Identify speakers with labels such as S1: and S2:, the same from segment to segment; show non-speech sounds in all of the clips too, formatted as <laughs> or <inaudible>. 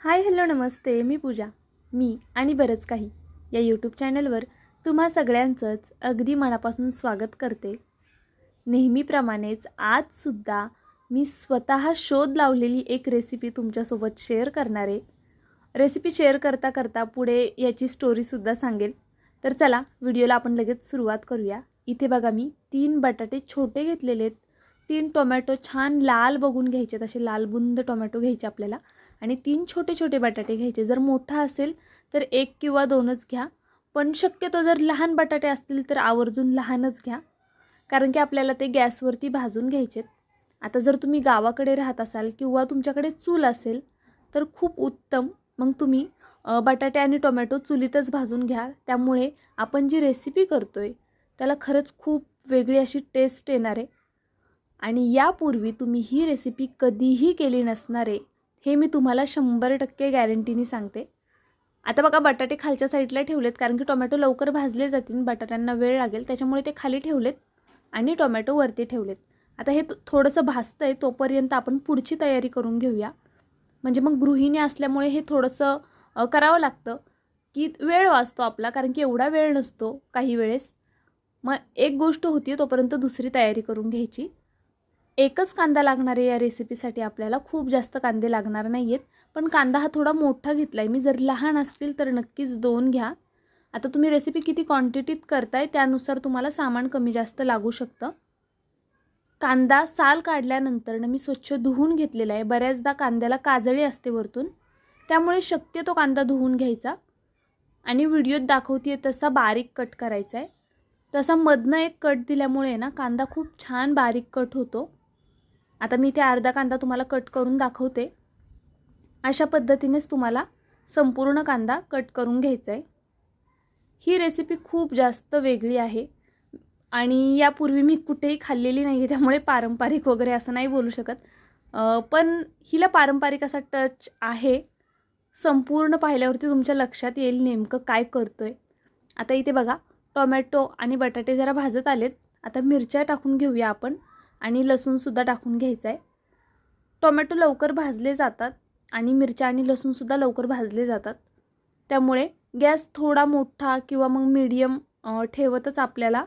S1: Hi hello नमस्ते. मी पूजा. मी आणि बरंच काही या यूट्यूब चॅनलवर तुम्हा सगळ्यांचंच अगदी मनापासून स्वागत करते. नेहमीप्रमाणेच आजसुद्धा मी स्वतः शोध लावलेली एक रेसिपी तुमच्यासोबत शेअर करणार. आहे रेसिपी शेअर करता करता पुढे याची स्टोरीसुद्धा सांगेल. तर चला व्हिडिओला आपण लगेच सुरुवात करूया. इथे बघा मी तीन बटाटे छोटे घेतलेले आहेत. तीन टोमॅटो छान लाल बघून घ्यायचे तसे लालबुंद टोमॅटो घ्यायचे आपल्याला. आणि तीन छोटे छोटे बटाटे घ्यायचे. जर मोठा असेल तर एक किंवा दोनच घ्या. पण शक्यतो जर लहान बटाटे असतील तर आवर्जून लहानच घ्या. कारण की आपल्याला ते गॅसवरती भाजून घ्यायचेत. आता जर तुम्ही गावाकडे राहत असाल किंवा तुमच्याकडे चूल असेल तर खूप उत्तम. मग तुम्ही बटाटे आणि टोमॅटो चुलीतच भाजून घ्या. त्यामुळे आपण जी रेसिपी करतो आहे त्याला खरंच खूप वेगळी अशी टेस्ट येणार आहे. आणि यापूर्वी तुम्ही ही रेसिपी कधीही केली नसणार आहे. हे मी तुम्हाला शंभर टक्के गॅरंटीने सांगते. आता बघा बटाटे खालच्या साईडला ठेवलेत कारण की टोमॅटो लवकर भाजले जातील बटाट्यांना वेळ लागेल त्याच्यामुळे ते खाली ठेवलेत आणि टोमॅटो वरती ठेवलेत. आता हे थोडंसं भाजतं आहे तोपर्यंत आपण पुढची तयारी करून घेऊया. म्हणजे मग गृहिणी असल्यामुळे हे थोडंसं करावं लागतं की वेळ वाचतो आपला कारण की एवढा वेळ नसतो काही वेळेस. मग एक गोष्ट होती तोपर्यंत दुसरी तयारी करून घ्यायची. एकच कांदा लागणार आहे या रेसिपीसाठी आपल्याला खूप जास्त कांदे लागणार नाही आहेत पण कांदा हा थोडा मोठा घेतला आहे मी जर लहान असतील तर नक्कीच दोन घ्या. आता तुम्ही रेसिपी किती क्वांटिटीत करताय त्यानुसार तुम्हाला सामान कमी जास्त लागू शकतं. कांदा साल काढल्यानंतर मी स्वच्छ धुवून घेतलेला आहे. बऱ्याचदा कांद्याला काजळी असते वरतून. त्यामुळे शक्य तो कांदा धुवून घ्यायचा. आणि व्हिडिओत दाखवते तसा बारीक कट करायचा आहे तसा मधनं एक कट दिल्यामुळे ना कांदा खूप छान बारीक कट होतो. आता मी ते अर्धा कांदा तुम्हाला कट करून दाखवते. अशा पद्धतीनेच तुम्हाला संपूर्ण कांदा कट करून घ्यायचा आहे ही रेसिपी खूप जास्त वेगळी आहे आणि यापूर्वी मी कुठेही खाल्लेली नाही आहे त्यामुळे पारंपरिक वगैरे असं नाही बोलू शकत. पण हिला पारंपरिक असा टच आहे. संपूर्ण पाहिल्यावरती तुमच्या लक्षात येईल नेमकं काय करतो आहे आता इथे बघा टोमॅटो आणि बटाटे जरा भाजत आलेत. आता मिरच्या टाकून घेऊया आपण. आणि लसूणसुद्धा टाकून घ्यायचं आहे टोमॅटो लवकर भाजले जातात आणि मिरच्या आणि लसूणसुद्धा लवकर भाजले जातात. त्यामुळे गॅस थोडा मोठा किंवा मग मीडियम ठेवतच आपल्याला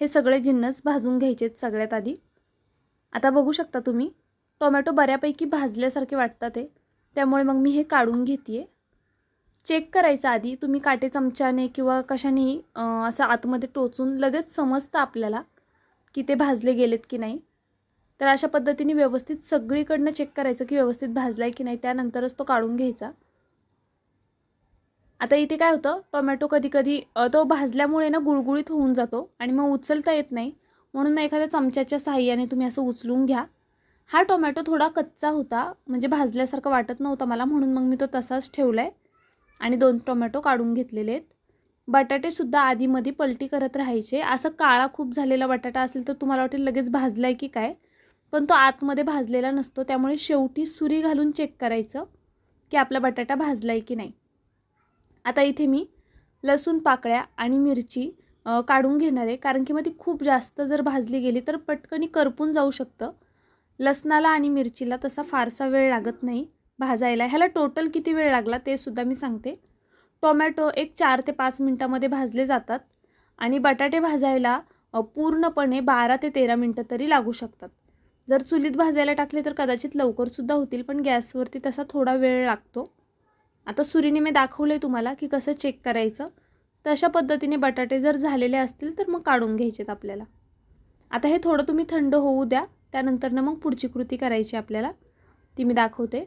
S1: हे सगळे जिन्नस भाजून घ्यायचे आहेत सगळ्यात आधी. आता बघू शकता तुम्ही टोमॅटो बऱ्यापैकी भाजल्यासारखे वाटतात ते त्यामुळे मग मी हे काढून घेते चेक करायचं आधी तुम्ही काटे चमच्याने किंवा कशानेही असं आतमध्ये टोचून लगेच समजतं आपल्याला की ते भाजले गेलेत की नाही. तर अशा पद्धतीने व्यवस्थित सगळीकडनं चेक करायचं की व्यवस्थित भाजला आहे की नाही त्यानंतरच तो काढून घ्यायचा. आता इथे काय होतं टोमॅटो कधी कधी तो भाजल्यामुळे ना गुळगुळीत होऊन जातो आणि मग उचलता येत नाही. म्हणून ना एखाद्या चमच्याच्या साहाय्याने तुम्ही असं उचलून घ्या. हा टोमॅटो थोडा कच्चा होता म्हणजे भाजल्यासारखं वाटत नव्हता मला म्हणून मग मी तो तसाच ठेवला आहे आणि दोन टोमॅटो काढून घेतलेले आहेत. बटाटेसुद्धा आधीमध्ये पलटी करत राहायचे. असं काळा खूप झालेला बटाटा असेल तर तुम्हाला वाटेल लगेच भाजला आहे की काय. पण तो आतमध्ये भाजलेला नसतो त्यामुळे शेवटी सुरी घालून चेक करायचं की आपला बटाटा भाजला आहे की नाही. आता इथे मी लसूण पाकळ्या आणि मिरची काढून घेणार आहे. कारण की मग ती खूप जास्त जर भाजली गेली तर पटकनी करपून जाऊ शकतं. लसणाला आणि मिरचीला तसा फारसा वेळ लागत नाही भाजायला. ह्याला टोटल किती वेळ लागला ते सुद्धा मी सांगते. टोमॅटो एक चार ते पाच मिनटामध्ये भाजले जातात आणि बटाटे भाजायला पूर्णपणे बारा ते तेरा मिनटं तरी लागू शकतात. जर चुलीत भाजायला टाकले तर कदाचित लवकरसुद्धा होतील पण गॅसवरती तसा थोडा वेळ लागतो. आता सुरीने मी दाखवलं आहे तुम्हाला की कसं चेक करायचं. तशा पद्धतीने बटाटे जर झालेले असतील तर मग काढून घ्यायचेत आपल्याला. आता हे थोडं तुम्ही थंड होऊ द्या त्यानंतरनं मग पुढची कृती करायची आपल्याला. ती मी दाखवते.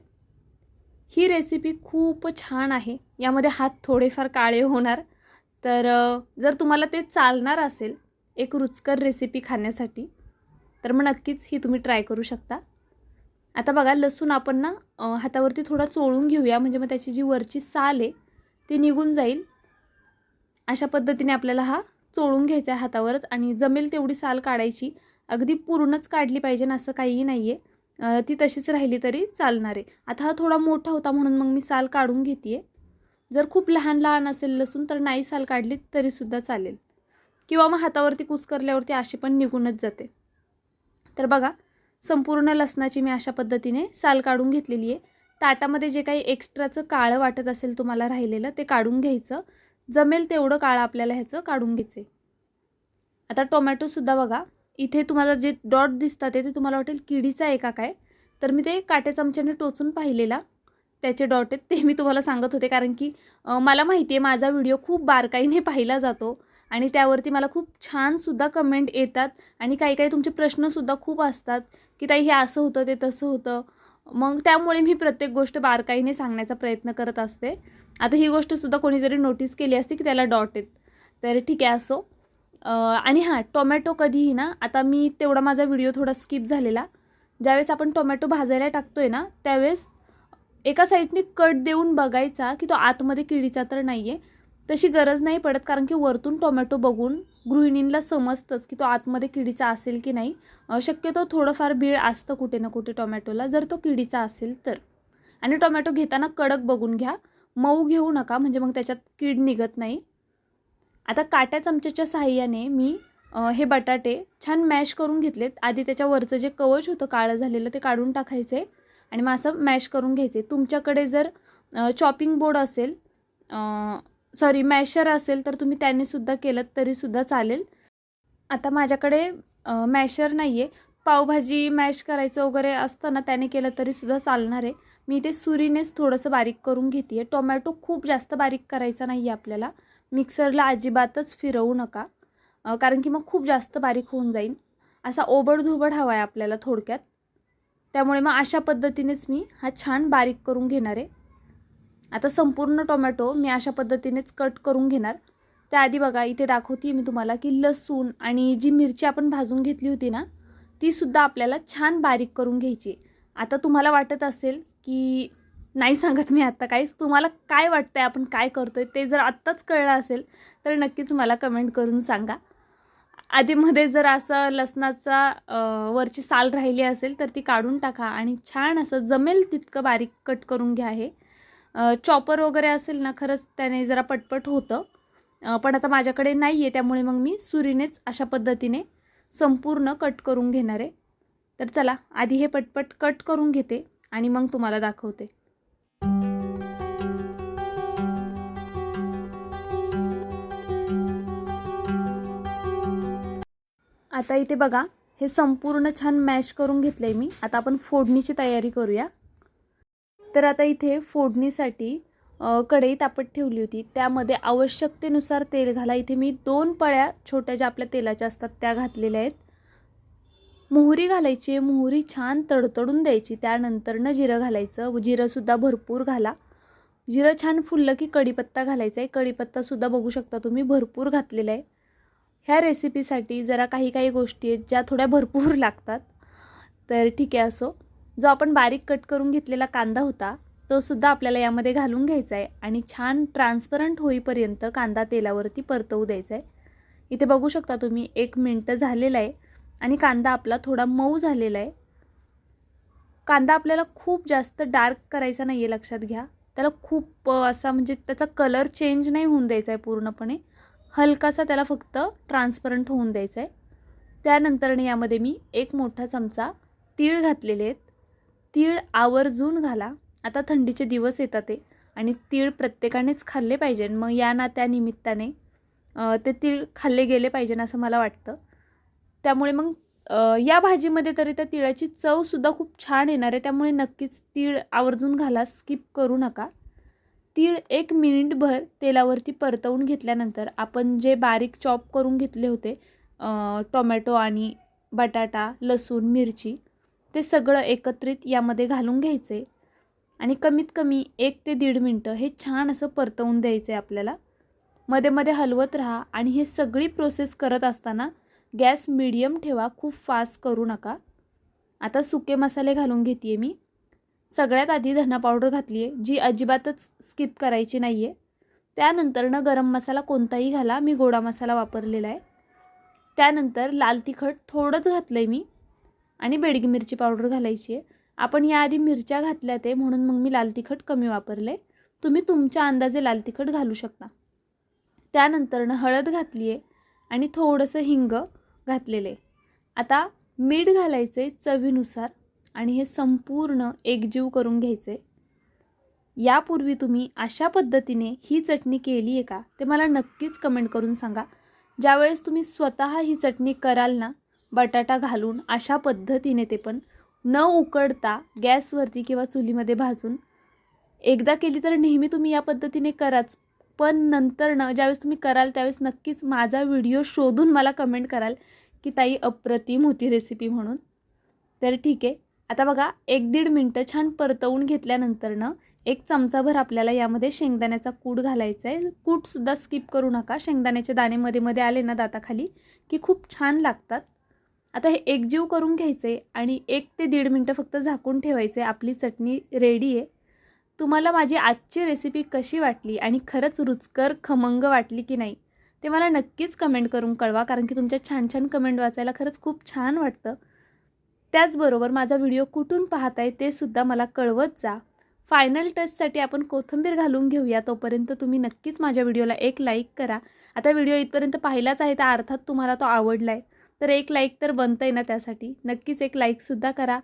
S1: ही रेसिपी खूप छान आहे. यामध्ये हात थोडेफार काळे होणार. तर जर तुम्हाला ते चालणार असेल एक रुचकर रेसिपी खाण्यासाठी तर मग नक्कीच ही तुम्ही ट्राय करू शकता. आता बघा लसूण आपण ना हातावरती थोडा चोळून घेऊया. म्हणजे मग त्याची जी वरची साल आहे ती निघून जाईल. अशा पद्धतीने आपल्याला हा चोळून घ्यायचा आहे हातावरच. आणि जमेल तेवढी साल काढायची. अगदी पूर्णच काढली पाहिजे ना असं काहीही नाही आहे ती तशीच राहिली तरी चालणार आहे. आता हा थोडा मोठा होता म्हणून मग मी साल काढून घेते जर खूप लहान लहान असेल लसूण तर नाही साल काढली तरीसुद्धा चालेल. किंवा मग हातावरती कुस्करल्यावरती अशी पण निघूनच जाते. तर बघा संपूर्ण लसणाची मी अशा पद्धतीने साल काढून घेतलेली आहे. ताटामध्ये जे काही एक्स्ट्राचं काळं वाटत असेल तुम्हाला राहिलेलं ते काढून घ्यायचं. जमेल तेवढं काळं आपल्याला ह्याचं काढून घ्यायचं आता टोमॅटोसुद्धा बघा इथे तुम्हाला जे डॉट दिसतात ते तुम्हाला वाटेल किडीचा आहे का काय? तर मी ते काटे चमच्याने टोचून पाहिलेला. त्याचे डॉट आहेत ते मी तुम्हाला सांगत होते. कारण की मला माहिती आहे माझा व्हिडिओ खूप बारकाईने पाहिला जातो. आणि त्यावरती मला खूप छानसुद्धा कमेंट येतात. आणि काही काही तुमचे प्रश्नसुद्धा खूप असतात की ताई हे असं होतं ते तसं होतं. मग त्यामुळे मी प्रत्येक गोष्ट बारकाईने सांगण्याचा प्रयत्न करत असते. आता ही गोष्टसुद्धा कोणीतरी नोटीस केली असते की त्याला डॉट आहेत तर ठीक आहे असो. आणि हां टोमॅटो कधीही ना आता मी तेवढा माझा व्हिडिओ थोडा स्किप झालेला. ज्यावेळेस आपण टोमॅटो भाजायला टाकतोय ना त्यावेळेस एका साईडने कट देऊन बघायचा की तो आतमध्ये किडीचा तर नाही आहे तशी गरज नाही पडत कारण की वरतून टोमॅटो बघून गृहिणींना समजतंच की तो आतमध्ये किडीचा असेल की नाही. शक्यतो थोडंफार बीळ असतं कुठे ना कुठे टोमॅटोला जर तो किडीचा असेल तर. आणि टोमॅटो घेताना कडक बघून घ्या. मऊ घेऊ नका म्हणजे मग त्याच्यात कीड निघत नाही. आता काट्या चमच्याच्या साहाय्याने मी हे बटाटे छान मॅश करून घेतलेत. आधी त्याच्यावरचं जे कवच होतं काळं झालेलं ते काढून टाकायचं. आहे आणि मग असं मॅश करून घ्यायचं. आहे तुमच्याकडे जर चॉपिंग बोर्ड असेल सॉरी मॅशर असेल तर तुम्ही त्यानेसुद्धा केलं तरीसुद्धा चालेल. आता माझ्याकडे मॅशर नाही आहे पावभाजी मॅश करायचं वगैरे असतं ना त्याने केलं तरीसुद्धा चालणार आहे. मी ते सुरीनेच थोडंसं बारीक करून घेते आहे टोमॅटो खूप जास्त बारीक करायचा नाही आहे आपल्याला. मिक्सरला अजिबातच फिरवू नका. कारण की मग खूप जास्त बारीक होऊन जाईल. असा ओबडधोबड हवा आहे आपल्याला थोडक्यात. त्यामुळे मग अशा पद्धतीनेच मी हा छान बारीक करून घेणार आहे. आता संपूर्ण टोमॅटो मी अशा पद्धतीनेच कट करून घेणार. त्याआधी बघा इथे दाखवते मी तुम्हाला की लसूण आणि जी मिरची आपण भाजून घेतली होती ना तीसुद्धा आपल्याला छान बारीक करून घ्यायची. आता तुम्हाला वाटत असेल की नाही सांगत मी आत्ता काहीच तुम्हाला काय वाटतं आहे आपण काय करतो आहे ते जर आत्ताच कळलं असेल तर नक्कीच मला कमेंट करून सांगा. आधीमध्ये जर असं लसणाचा वरची साल राहिली असेल तर ती काढून टाका आणि छान असं जमेल तितकं बारीक कट करून घ्या हे. चॉपर वगैरे असेल ना खरंच त्याने जरा पटपट होतं. पण आता माझ्याकडे नाही आहे त्यामुळे मग मी सुरीनेच अशा पद्धतीने संपूर्ण कट करून घेणार आहे. तर चला आधी हे पटपट कट करून घेते आणि मग तुम्हाला दाखवते. आता इथे बघा हे संपूर्ण छान मॅश करून घेतलं आहे मी. आता आपण फोडणीची तयारी करूया. तर आता इथे फोडणीसाठी कढई तापत ठेवली होती. त्यामध्ये आवश्यकतेनुसार तेल घाला. इथे मी दोन पळ्या छोट्या ज्या आपल्या तेलाच्या असतात त्या घातलेल्या आहेत. मोहरी घालायची मोहरी छान तडतडून द्यायची. त्यानंतरनं जिरं घालायचं. व जिरंसुद्धा भरपूर घाला. जिरं छान फुललं की कढीपत्ता घालायचा आहे. कढीपत्तासुद्धा बघू शकता तुम्ही भरपूर घातलेला आहे. ह्या रेसिपीसाठी जरा काही काही गोष्टी आहेत ज्या थोड्या भरपूर <laughs> लागतात. तर ठीक आहे असो. जो आपण बारीक कट करून घेतलेला कांदा होता तो सुद्धा आपल्याला यामध्ये घालून घ्यायचा आहे आणि छान ट्रान्सपरंट होईपर्यंत कांदा तेलावरती परतवू द्यायचा आहे इथे बघू शकता तुम्ही एक मिनटं झालेला आहे आणि कांदा आपला थोडा मऊ झालेला आहे कांदा आपल्याला खूप जास्त डार्क करायचा नाही आहे लक्षात घ्या. त्याला खूप असा म्हणजे त्याचा कलर चेंज नाही होऊन द्यायचा आहे पूर्णपणे. हलकासा त्याला फक्त ट्रान्सपरंट होऊन द्यायचा आहे त्यानंतरने यामध्ये मी एक मोठा चमचा तीळ घातलेले आहेत. तीळ आवर्जून घाला. आता थंडीचे दिवस येतात ते. आणि तीळ प्रत्येकानेच खाल्ले पाहिजे. मग या ना त्या निमित्ताने ते तीळ खाल्ले गेले पाहिजे असं मला वाटतं. त्यामुळे मग या भाजीमध्ये तरी त्या तिळाची चवसुद्धा खूप छान येणार आहे. त्यामुळे नक्कीच तीळ आवर्जून घाला. स्किप करू नका. तीळ एक मिनिटभर तेलावरती परतवून घेतल्यानंतर आपण जे बारीक चॉप करून घेतले होते टोमॅटो आणि बटाटा लसूण मिरची ते सगळं एकत्रित यामध्ये घालून घ्यायचे. आणि कमीत कमी एक ते दीड मिनटं हे छान असं परतवून द्यायचं आहे आपल्याला. मध्ये मध्ये हलवत राहा आणि हे सगळी प्रोसेस करत असताना गॅस मिडियम ठेवा खूप फास्ट करू नका. आता सुके मसाले घालून घेते आहे मी. सगळ्यात आधी धना पावडर घातली आहे जी अजिबातच स्किप करायची नाही आहे त्यानंतरनं गरम मसाला कोणताही घाला मी गोडा मसाला वापरलेला आहे. त्यानंतर लाल तिखट थोडंच घातलं आहे मी. आणि बेडगी मिरची पावडर घालायची आहे. आपण याआधी मिरच्या घातल्या ते म्हणून मग मी लाल तिखट कमी वापरले. तुम्ही तुमच्या अंदाजे लाल तिखट घालू शकता. त्यानंतरनं हळद घातली आहे आणि थोडंसं हिंग घातलेलं. आहे आता मीठ घालायचं आहे चवीनुसार आणि हे संपूर्ण एकजीव करून घ्यायचं आहे यापूर्वी तुम्ही अशा पद्धतीने ही चटणी केली आहे का? ते मला नक्कीच कमेंट करून सांगा. ज्यावेळेस तुम्ही स्वतः ही चटणी कराल ना बटाटा घालून अशा पद्धतीने ते पण न उकडता गॅसवरती किंवा चुलीमध्ये भाजून एकदा केली तर नेहमी तुम्ही या पद्धतीने कराच. पण नंतर न ज्यावेळेस तुम्ही कराल त्यावेळेस नक्कीच माझा व्हिडिओ शोधून मला कमेंट कराल की ताई अप्रतिम होती रेसिपी म्हणून. तर ठीक आहे. आता बघा एक दीड मिनटं छान परतवून घेतल्यानंतरनं एक चमचाभर आपल्याला यामध्ये शेंगदाण्याचा कूट घालायचा आहे कूटसुद्धा स्किप करू नका. शेंगदाण्याचे दाणे मध्ये मध्ये आले ना दाताखाली की खूप छान लागतात. आता हे एकजीव करून घ्यायचे आणि एक ते दीड मिनटं फक्त झाकून ठेवायचे. आपली चटणी रेडी आहे. तुम्हाला माझी आजची रेसिपी कशी वाटली आणि खरंच रुचकर खमंग वाटली की नाही ते मला नक्कीच कमेंट करून कळवा. कारण की तुमच्या छान छान कमेंट वाचायला खरंच खूप छान वाटतं. त्याचबरोबर माझा व्हिडिओ कुठून पाहताय ते सुद्धा मला कळवत जा. फायनल टचसाठी आपण कोथिंबीर घालून घेऊया. तोपर्यंत तुम्ही नक्कीच माझ्या व्हिडिओला एक लाईक करा. आता व्हिडिओ इथपर्यंत पाहिलाच आहे तर अर्थात तुम्हाला तो आवडला आहे तर एक लाईक तर बनतं आहे ना त्यासाठी. नक्कीच एक लाईकसुद्धा करा.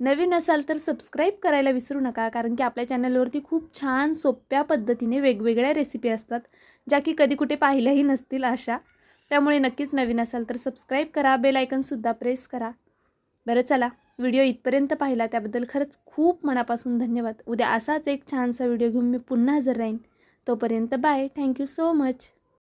S1: नवीन असाल तर सबस्क्राईब करायला विसरू नका कारण की आपल्या चॅनलवरती खूप छान सोप्या पद्धतीने वेगवेगळ्या रेसिपी असतात ज्या की कधी कुठे पाहिल्याही नसतील अशा. त्यामुळे नक्कीच नवीन असाल तर सबस्क्राईब करा बेल आयकनसुद्धा प्रेस करा. बरं चला व्हिडिओ इथपर्यंत पाहिला. त्याबद्दल खरंच खूप मनापासून धन्यवाद. उद्या असाच एक छानसा व्हिडिओ घेऊन मी पुन्हा हजर राहीन. तोपर्यंत बाय थँक्यू सो मच